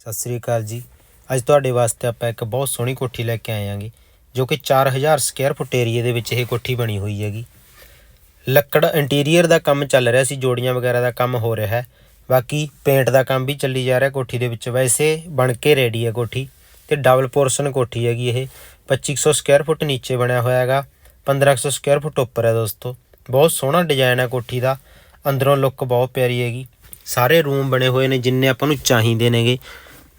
ਸਤਿ ਸ੍ਰੀ ਅਕਾਲ ਜੀ। ਅੱਜ ਤੁਹਾਡੇ ਵਾਸਤੇ ਆਪਾਂ ਇੱਕ ਬਹੁਤ ਸੋਹਣੀ ਕੋਠੀ ਲੈ ਕੇ ਆਏ ਆਂਗੇ ਜੋ ਕਿ 4000 ਸਕੁਅਰ ਫੁੱਟ ਏਰੀਏ ਦੇ ਵਿੱਚ ਇਹ ਕੋਠੀ ਬਣੀ ਹੋਈ ਹੈਗੀ। ਲੱਕੜ ਇੰਟੀਰੀਅਰ ਦਾ ਕੰਮ ਚੱਲ ਰਿਹਾ ਸੀ, ਜੋੜੀਆਂ ਵਗੈਰਾ ਦਾ ਕੰਮ ਹੋ ਰਿਹਾ ਹੈ। ਬਾਕੀ ਪੇਂਟ ਦਾ ਕੰਮ ਵੀ ਚੱਲੀ ਜਾ ਰਿਹਾ ਕੋਠੀ ਦੇ ਵਿੱਚ। ਵੈਸੇ ਬਣ ਕੇ ਰੈਡੀ ਹੈ ਕੋਠੀ ਤੇ ਡਬਲ ਪੋਰਸ਼ਨ ਕੋਠੀ ਹੈਗੀ ਇਹ। 2500 ਸਕੁਅਰ ਫੁੱਟ ਨੀਚੇ ਬਣਿਆ ਹੋਇਆ ਹੈਗਾ 1500 ਸਕੁਅਰ ਫੁੱਟ ਉੱਪਰ ਹੈ ਦੋਸਤੋ। ਬਹੁਤ ਸੋਹਣਾ ਡਿਜ਼ਾਈਨ ਹੈ ਕੋਠੀ ਦਾ। ਅੰਦਰੋਂ ਲੁੱਕ ਬਹੁਤ ਪਿਆਰੀ ਹੈਗੀ। ਸਾਰੇ ਰੂਮ ਬਣੇ ਹੋਏ ਨੇ, ਜਿੰਨੇ ਆਪਾਂ ਨੂੰ ਚਾਹੀਦੇ ਨੇਗੇ।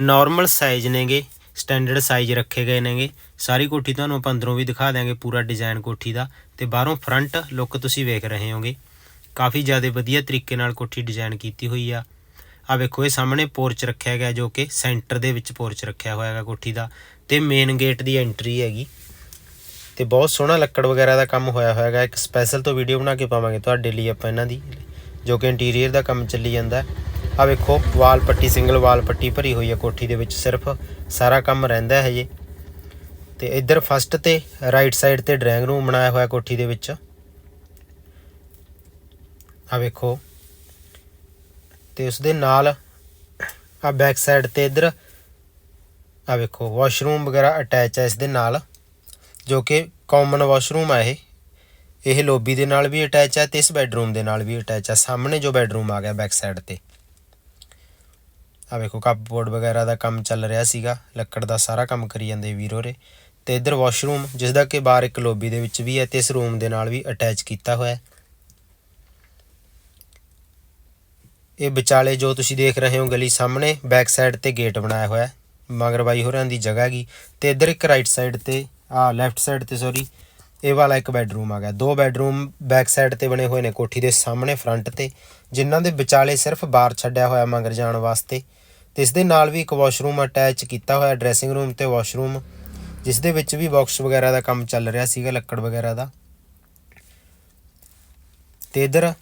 ਨਾਰਮਲ ਸਾਈਜ਼ ਨੇਗੇ ਸਟੈਂਡਰਡ ਸਾਈਜ਼ ਰੱਖੇ ਗਏ ਨੇਗੇ। ਸਾਰੀ ਕੋਠੀ ਤੁਹਾਨੂੰ ਆਪਾਂ ਅੰਦਰੋਂ ਵੀ ਦਿਖਾ ਦਿਆਂਗੇ ਪੂਰਾ ਡਿਜ਼ਾਈਨ ਕੋਠੀ ਦਾ ਤੇ ਬਾਹਰੋਂ ਫਰੰਟ ਲੁੱਕ ਤੁਸੀਂ ਵੇਖ ਰਹੇ ਹੋਗੇ। ਕਾਫੀ ਜ਼ਿਆਦਾ ਵਧੀਆ ਤਰੀਕੇ ਨਾਲ ਕੋਠੀ ਡਿਜ਼ਾਈਨ ਕੀਤੀ ਹੋਈ ਆ। ਆ ਵੇਖੋ, ਇਹ ਸਾਹਮਣੇ ਪੋਰਚ ਰੱਖਿਆ ਗਿਆ ਜੋ ਕਿ ਸੈਂਟਰ ਦੇ ਵਿੱਚ ਪੋਰਚ ਰੱਖਿਆ ਹੋਇਆ ਹੈਗਾ ਕੋਠੀ ਦਾ ਤੇ ਮੇਨ ਗੇਟ ਦੀ ਐਂਟਰੀ ਹੈਗੀ। ਤੇ ਬਹੁਤ ਸੋਹਣਾ ਲੱਕੜ ਵਗੈਰਾ ਦਾ ਕੰਮ ਹੋਇਆ ਹੋਇਆ ਹੈਗਾ। ਇੱਕ ਸਪੈਸ਼ਲ ਤੋਂ ਵੀਡੀਓ ਬਣਾ ਕੇ ਪਾਵਾਂਗੇ ਤੁਹਾਡੇ ਲਈ ਆਪਾਂ ਇਹਨਾਂ ਦੀ, ਜੋ ਕਿ ਇੰਟੀਰੀਅਰ ਦਾ ਕੰਮ ਚੱਲੀ ਜਾਂਦਾ। ਆ ਵੇਖੋ, ਵਾਲ ਪੱਟੀ ਸਿੰਗਲ ਵਾਲ ਪੱਟੀ ਭਰੀ ਹੋਈ ਹੈ ਕੋਠੀ ਦੇ ਵਿੱਚ, ਸਿਰਫ ਸਾਰਾ ਕੰਮ ਰਹਿੰਦਾ ਹੈ ਜੀ ਤੇ ਇੱਧਰ ਫਸਟ ਤੇ ਰਾਈਟ ਸਾਈਡ ਤੇ ਡਰਾਇੰਗ ਰੂਮ ਬਣਾਇਆ ਹੋਇਆ ਕੋਠੀ ਦੇ ਵਿੱਚ। ਆ ਵੇਖੋ। ਤੇ ਉਸ ਦੇ ਨਾਲ ਆ ਬੈਕ ਸਾਈਡ ਤੇ ਇੱਧਰ ਆ ਵੇਖੋ ਵਾਸ਼ਰੂਮ ਵਗੈਰਾ ਅਟੈਚ ਹੈ ਇਸ ਦੇ ਨਾਲ, ਜੋ ਕਿ ਕਾਮਨ ਵਾਸ਼ਰੂਮ ਹੈ ਇਹ। ਇਹ ਲੋਬੀ ਦੇ ਨਾਲ ਵੀ ਅਟੈਚ ਹੈ ਤੇ ਇਸ ਬੈੱਡਰੂਮ ਦੇ ਨਾਲ ਵੀ ਅਟੈਚ ਹੈ ਸਾਹਮਣੇ ਜੋ ਬੈੱਡਰੂਮ ਆ ਗਿਆ ਬੈਕ ਸਾਈਡ ਤੇ। ਆ ਵੇਖੋ ਕੱਪਬੋਰਡ ਵਗੈਰਾ ਦਾ ਕੰਮ ਚੱਲ ਰਿਹਾ ਸੀਗਾ, ਲੱਕੜ ਦਾ ਸਾਰਾ ਕੰਮ ਕਰੀ ਜਾਂਦੇ ਵੀਰ ਹੋਰੇ। ਤੇ ਇੱਧਰ ਵਾਸ਼ਰੂਮ ਜਿਸ ਦਾ ਕਿ ਬਾਹਰ ਇੱਕ ਲੋਬੀ ਦੇ ਵਿੱਚ ਵੀ ਹੈ ਤੇ ਇਸ ਰੂਮ ਦੇ ਨਾਲ ਵੀ ਅਟੈਚ ਕੀਤਾ ਹੋਇਆ ਹੈ। ਇਹ ਵਿਚਾਲੇ ਜੋ ਤੁਸੀਂ ਦੇਖ ਰਹੇ ਹੋ ਗਲੀ ਸਾਹਮਣੇ ਬੈਕ ਸਾਈਡ ਤੇ ਗੇਟ ਬਣਾਇਆ ਹੋਇਆ ਹੈ, ਮਗਰ ਬਾਈ ਹੋਰਾਂ ਦੀ ਜਗ੍ਹਾ ਹੈਗੀ। ਤੇ ਇੱਧਰ ਇੱਕ ਰਾਈਟ ਸਾਈਡ ਤੇ, ਆ ਲੈਫਟ ਸਾਈਡ ਤੇ ਸੌਰੀ ਇਹ ਵਾਲਾ ਇੱਕ ਬੈੱਡਰੂਮ ਆ ਗਿਆ। ਦੋ ਬੈੱਡਰੂਮ ਬੈਕ ਸਾਈਡ ਤੇ ਬਣੇ ਹੋਏ ਨੇ ਕੋਠੀ ਦੇ ਸਾਹਮਣੇ ਫਰੰਟ ਤੇ, ਜਿਨ੍ਹਾਂ ਦੇ ਵਿਚਾਲੇ ਸਿਰਫ ਬਾਰ ਛੱਡਿਆ ਹੋਇਆ ਮਗਰ ਜਾਣ ਵਾਸਤੇ। ਤੇ ਇਸ ਦੇ ਨਾਲ ਵੀ ਇੱਕ ਵਾਸ਼ਰੂਮ ਅਟੈਚ ਕੀਤਾ ਹੋਇਆ ਡਰੈਸਿੰਗ ਰੂਮ ਤੇ ਵਾਸ਼ਰੂਮ ਜਿਸ ਦੇ ਵਿੱਚ ਵੀ ਬਾਕਸ ਵਗੈਰਾ ਦਾ ਕੰਮ ਚੱਲ ਰਿਹਾ ਸੀਗਾ, ਲੱਕੜ ਵਗੈਰਾ ਦਾ। ਤੇ ਇਧਰ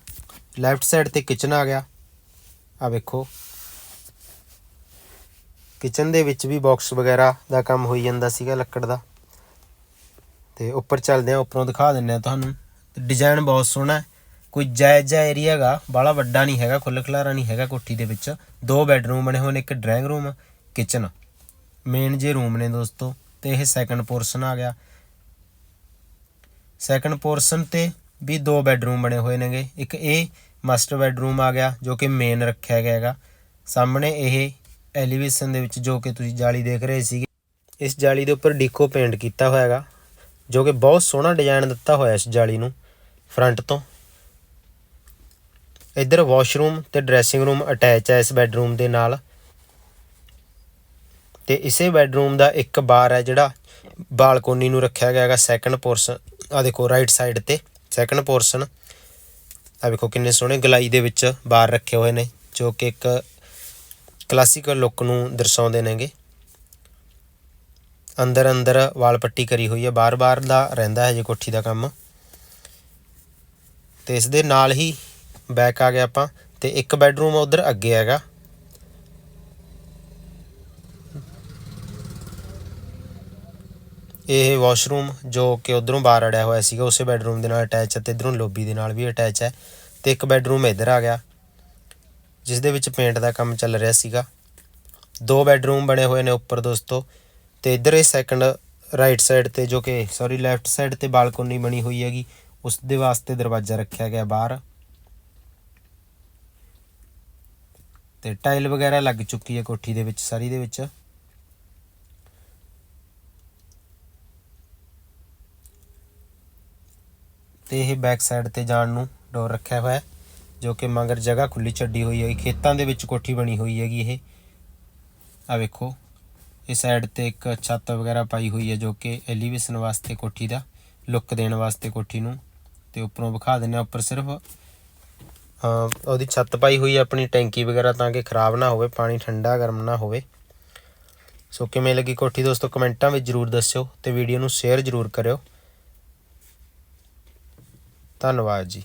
ਲੈਫਟ ਸਾਈਡ ਤੇ ਕਿਚਨ ਆ ਗਿਆ। ਆ ਵੇਖੋ। ਕਿਚਨ ਦੇ ਵਿੱਚ ਵੀ ਬਾਕਸ ਵਗੈਰਾ ਦਾ ਕੰਮ ਹੋਈ ਜਾਂਦਾ ਸੀਗਾ, ਲੱਕੜ ਦਾ। ਤੇ ਉੱਪਰ ਚੱਲਦੇ ਆ, ਉੱਪਰੋਂ ਦਿਖਾ ਦਿੰਨੇ ਆ ਤੁਹਾਨੂੰ। ਡਿਜ਼ਾਈਨ ਬਹੁਤ ਸੋਹਣਾ ਹੈ। ਕੋਈ ਜਾਇਜ਼ ਜਿਹਾ ਏਰੀਆ ਹੈਗਾ ਬਾਲਾ ਵੱਡਾ ਨਹੀਂ ਹੈਗਾ, ਖੁੱਲ੍ਹ ਖਲਾਰਾ ਨਹੀਂ ਹੈਗਾ ਕੋਠੀ ਦੇ ਵਿੱਚ। ਦੋ ਬੈੱਡਰੂਮ ਬਣੇ ਹੋਏ ਨੇ, ਇੱਕ ਡਰਾਇੰਗ ਰੂਮ ਕਿਚਨ ਮੇਨ ਜੇ ਰੂਮ ਨੇ ਦੋਸਤੋ, ਤੇ ਇਹ ਸੈਕੰਡ ਪੋਰਸ਼ਨ ਆ ਗਿਆ। ਸੈਕੰਡ ਪੋਰਸ਼ਨ ਤੇ ਵੀ ਦੋ ਬੈੱਡਰੂਮ ਬਣੇ ਹੋਏ ਨੇਗੇ। ਇੱਕ ਇਹ ਮਾਸਟਰ ਬੈੱਡਰੂਮ ਆ ਗਿਆ, ਜੋ ਕਿ ਮੇਨ ਰੱਖਿਆ ਗਿਆ ਹੈਗਾ। ਸਾਹਮਣੇ ਇਹ ਐਲੀਵੇਸ਼ਨ ਦੇ ਵਿੱਚ ਜੋ ਕਿ ਤੁਸੀਂ ਜਾਲੀ ਦੇਖ ਰਹੇ ਸੀਗੇ, ਇਸ ਜਾਲੀ ਦੇ ਉੱਪਰ ਡੀਕੋ ਪੇਂਟ ਕੀਤਾ ਹੋਇਆ ਹੈਗਾ, ਜੋ ਕਿ ਬਹੁਤ ਸੋਹਣਾ ਡਿਜ਼ਾਈਨ ਦਿੱਤਾ ਹੋਇਆ ਇਸ ਜਾਲੀ ਨੂੰ ਫਰੰਟ ਤੋਂ। ਇੱਧਰ ਵਾਸ਼ਰੂਮ ਤੇ ਡਰੈਸਿੰਗ ਰੂਮ ਅਟੈਚ ਹੈ ਇਸ ਬੈੱਡਰੂਮ ਦੇ ਨਾਲ। ਤੇ ਇਸੇ ਬੈੱਡਰੂਮ ਦਾ ਇੱਕ ਬਾਰ ਹੈ ਜਿਹੜਾ ਬਾਲਕੋਨੀ ਨੂੰ ਰੱਖਿਆ ਗਿਆ ਹੈਗਾ ਸੈਕੰਡ ਪੋਰਸ਼ਨ ਆ ਦੇਖੋ ਰਾਈਟ ਸਾਈਡ ਤੇ ਸੈਕੰਡ ਪੋਰਸ਼ਨ ਆ ਵੇਖੋ ਕਿੰਨੇ ਸੋਹਣੇ ਗਲਾਈ ਦੇ ਵਿੱਚ ਬਾਰ ਰੱਖੇ ਹੋਏ ਨੇ, ਜੋ ਕਿ ਇੱਕ ਕਲਾਸੀਕਲ ਲੁੱਕ ਨੂੰ ਦਰਸਾਉਂਦੇ ਨੇਗੇ। ਅੰਦਰ ਅੰਦਰ ਵਾਲ ਪੱਟੀ ਕਰੀ ਹੋਈ ਹੈ ਬਾਰ-ਬਾਰ ਦਾ ਰਹਿੰਦਾ ਹੈ ਜੇ ਕੋਠੀ ਦਾ ਕੰਮ। ਤੇ ਇਸ ਦੇ ਨਾਲ ਹੀ ਬੈਕ ਆ ਗਿਆ ਆਪਾਂ, ਤੇ ਇੱਕ ਬੈੱਡਰੂਮ ਉਧਰ ਅੱਗੇ ਹੈਗਾ। ਇਹ ਵਾਸ਼ਰੂਮ ਜੋ ਕਿ ਉਧਰੋਂ ਬਾਹਰ ਅੜਿਆ ਹੋਇਆ ਸੀਗਾ, ਉਸੇ ਬੈੱਡਰੂਮ ਦੇ ਨਾਲ ਅਟੈਚ ਹੈ ਤੇ ਇਧਰੋਂ ਲੋਬੀ ਦੇ ਨਾਲ ਵੀ ਅਟੈਚ ਹੈ ਤੇ ਇੱਕ ਬੈੱਡਰੂਮ ਇੱਧਰ ਆ ਗਿਆ, ਜਿਸ ਦੇ ਵਿੱਚ ਪੇਂਟ ਦਾ ਕੰਮ ਚੱਲ ਰਿਹਾ ਸੀਗਾ। ਦੋ ਬੈੱਡਰੂਮ ਬਣੇ ਹੋਏ ਨੇ ਉੱਪਰ ਦੋਸਤੋ, ਤੇ ਇੱਧਰ ਇਹ ਸੈਕੰਡ ਰਾਈਟ ਸਾਈਡ ਤੇ ਜੋ ਕਿ ਸੌਰੀ ਲੈਫਟ ਸਾਈਡ ਤੇ ਬਾਲਕੋਨੀ ਬਣੀ ਹੋਈ ਹੈਗੀ, ਉਸ ਦੇ ਵਾਸਤੇ ਦਰਵਾਜ਼ਾ ਰੱਖਿਆ ਗਿਆ ਬਾਹਰ। ਤੇ ਟਾਈਲ ਵਗੈਰਾ ਲੱਗ ਚੁੱਕੀ ਹੈ ਕੋਠੀ ਦੇ ਵਿੱਚ, ਸਾਰੀ ਦੇ ਵਿੱਚ। ਤੇ ਇਹ ਬੈਕ ਸਾਈਡ ਤੇ ਜਾਣ ਨੂੰ ਡੋਰ ਰੱਖਿਆ ਹੋਇਆ ਹੈ, ਜੋ ਕਿ ਮਗਰ ਜਗ੍ਹਾ ਖੁੱਲੀ ਛੱਡੀ ਹੋਈ ਹੈ। ਖੇਤਾਂ ਦੇ ਵਿੱਚ ਕੋਠੀ ਬਣੀ ਹੋਈ ਹੈਗੀ ਇਹ। ਆ ਵੇਖੋ ਇਸ ਸਾਈਡ ਤੇ ਇੱਕ ਛੱਤ ਵਗੈਰਾ ਪਾਈ ਹੋਈ ਹੈ, ਜੋ ਕਿ ਐਲੀਵੇਸ਼ਨ ਵਾਸਤੇ ਕੋਠੀ ਦਾ ਲੁੱਕ ਦੇਣ ਵਾਸਤੇ ਕੋਠੀ ਨੂੰ। ਤੇ ਉੱਪਰੋਂ ਵਿਖਾ ਦਿੰਨੇ ਆ ਉੱਪਰ ਸਿਰਫ ਉਹਦੀ ਛੱਤ ਪਾਈ ਹੋਈ ਆਪਣੀ ਟੈਂਕੀ ਵਗੈਰਾ ਤਾਂ ਕਿ ਖਰਾਬ ਨਾ ਹੋਵੇ, ਪਾਣੀ ਠੰਡਾ ਗਰਮ ਨਾ ਹੋਵੇ। ਸੋ ਕਿਵੇਂ ਲੱਗੀ ਕੋਠੀ ਦੋਸਤੋ, ਕਮੈਂਟਾਂ ਵਿੱਚ ਜਰੂਰ ਦੱਸਿਓ ਤੇ ਵੀਡੀਓ ਨੂੰ ਸ਼ੇਅਰ ਜਰੂਰ ਕਰਿਓ। ਧੰਨਵਾਦ ਜੀ।